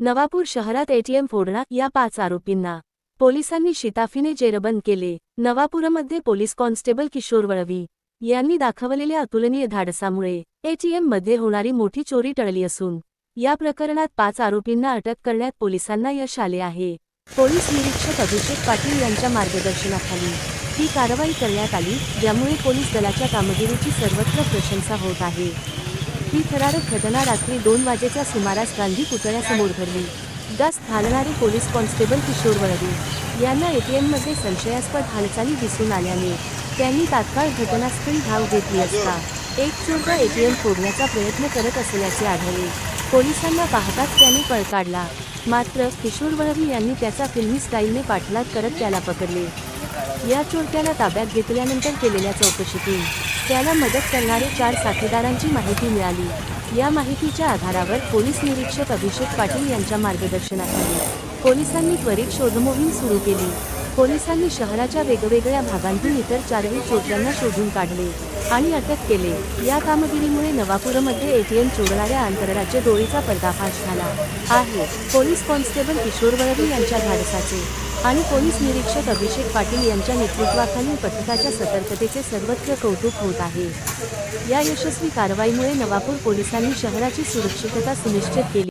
नवापूर शहरात एटीएम फोडणार या पाच आरोपींना. पोलिसांनी शिताफीने जेरबंद केले. नवापूरमध्ये पोलीस कॉन्स्टेबल किशोर वळवी यांनी दाखवलेल्या अतुलनीय धाडसामुळे एटीएममध्ये होणारी मोठी चोरी टळली असून या प्रकरणात पाच आरोपींना अटक करण्यात पोलिसांना यश आले आहे. पोलीस निरीक्षक अभिषेक पाटील यांच्या मार्गदर्शनाखाली ही कारवाई करण्यात आली ज्यामुळे पोलीस दलाच्या कामगिरीची सर्वत्र प्रशंसा होत आहे. ही थरारक घटना रात्री दोन वाजेच्या सुमारास गांधी पुतळ्यासमोर घडली. गस्त घालणारे पोलीस कॉन्स्टेबल किशोर वळवी. यांना एटीएममध्ये संशयास्पद हालचाली दिसून आल्याने त्यांनी तात्काळ घटनास्थळी धाव घेतली असता एक टी एटीएम फोडण्याचा प्रयत्न करत असल्याचे आढळले. पोलिसांना पाहताच त्याने पळ काढला. मात्र किशोर वळवी यांनी त्याचा फिल्मी स्टाईलने पाठलाग करत त्याला पकडले. या चोरट्याला ताब्यात घेतल्यानंतर केलेल्या चौकशीतून त्याला मदत करणारे चार साथीदारांची माहिती मिळाली. या माहितीच्या आधारावर पोलीस निरीक्षक अभिषेक पाटील यांच्या मार्गदर्शनाखाली पोलिसांनी त्वरित शोधमोहीम सुरू केली. पोलिसांनी शहराच्या वेगवेगळ्या भागांतून इतर चारही चोरट्यांना शोधून काढले आणि अटक केले. या कामगिरीमुळे नवापूरमध्ये एटीएम चोरणाऱ्या आंतरराज्य डोळीचा पर्दाफाश झाला. आहे. पोलीस कॉन्स्टेबल किशोर वळवी यांच्या धाडसाचे. आणि पोलीस निरीक्षक अभिषेक पाटील यांच्या नेतृत्वाखालील पथकाच्या सतर्कतेचे सर्वत्र कौतुक होत आहे. या यशस्वी कारवाईमुळे नवापूर पोलिसांनी शहराची सुरक्षितता सुनिश्चित केली.